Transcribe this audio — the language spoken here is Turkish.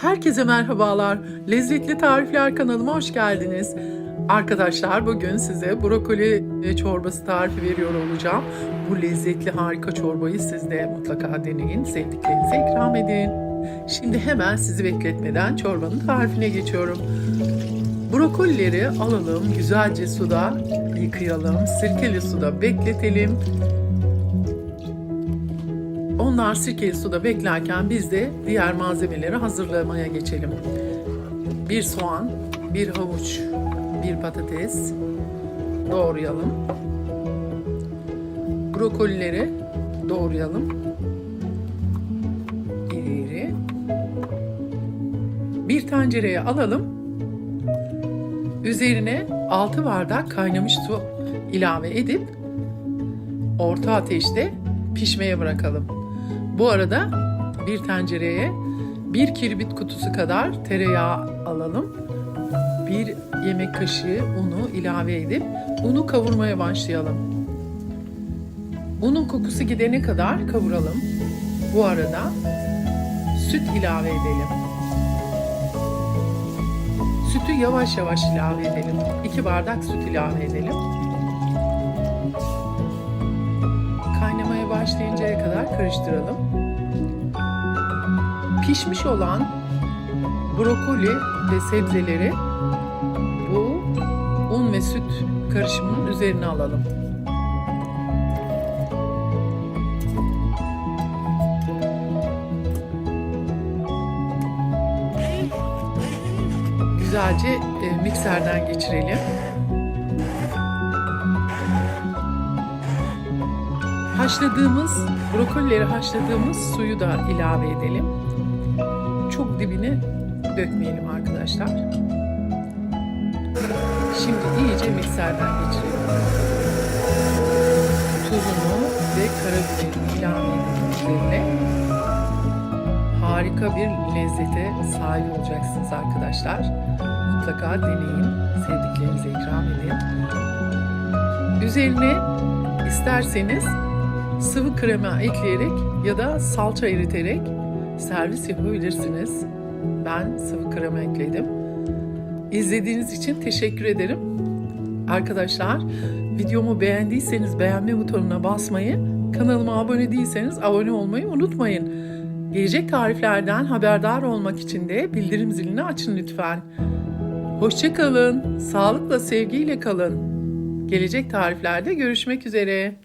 Herkese merhabalar. Lezzetli Tarifler kanalıma hoş geldiniz. Arkadaşlar bugün size brokoli çorbası tarifi veriyor olacağım. Bu lezzetli harika çorbayı siz de mutlaka deneyin. Sevdiklerinize ikram edin. Şimdi hemen sizi bekletmeden çorbanın tarifine geçiyorum. Brokolileri alalım, güzelce suda yıkayalım, sirkeli suda bekletelim. Onlar sirkeli suda beklerken biz de diğer malzemeleri hazırlamaya geçelim. Bir soğan, bir havuç, bir patates doğrayalım. Brokolileri doğrayalım. İri iri. Bir tencereye alalım. Üzerine 6 bardak kaynamış su ilave edip orta ateşte pişmeye bırakalım. Bu arada bir tencereye bir kirbit kutusu kadar tereyağı alalım. Bir yemek kaşığı unu ilave edip unu kavurmaya başlayalım. Unun kokusu gidene kadar kavuralım. Bu arada süt ilave edelim. Sütü yavaş yavaş ilave edelim. 2 bardak süt ilave edelim. Karıştıralım. Pişmiş olan brokoli ve sebzeleri bu un ve süt karışımının üzerine alalım. Güzelce e, mikserden geçirelim. Haşladığımız, brokolileri haşladığımız suyu da ilave edelim. Çok dibine dökmeyelim arkadaşlar. Şimdi iyice mikserden geçirelim. Tuzunu ve karabiberini ilave edelim üzerine. Harika bir lezzete sahip olacaksınız arkadaşlar. Mutlaka deneyin, sevdiklerinize ikram edin. Üzerine isterseniz sıvı krema ekleyerek ya da salça eriterek servis yapabilirsiniz. Ben sıvı krema ekledim. İzlediğiniz için teşekkür ederim. Arkadaşlar videomu beğendiyseniz beğenme butonuna basmayı, kanalıma abone değilseniz abone olmayı unutmayın. Gelecek tariflerden haberdar olmak için de bildirim zilini açın lütfen. Hoşçakalın, sağlıkla sevgiyle kalın. Gelecek tariflerde görüşmek üzere.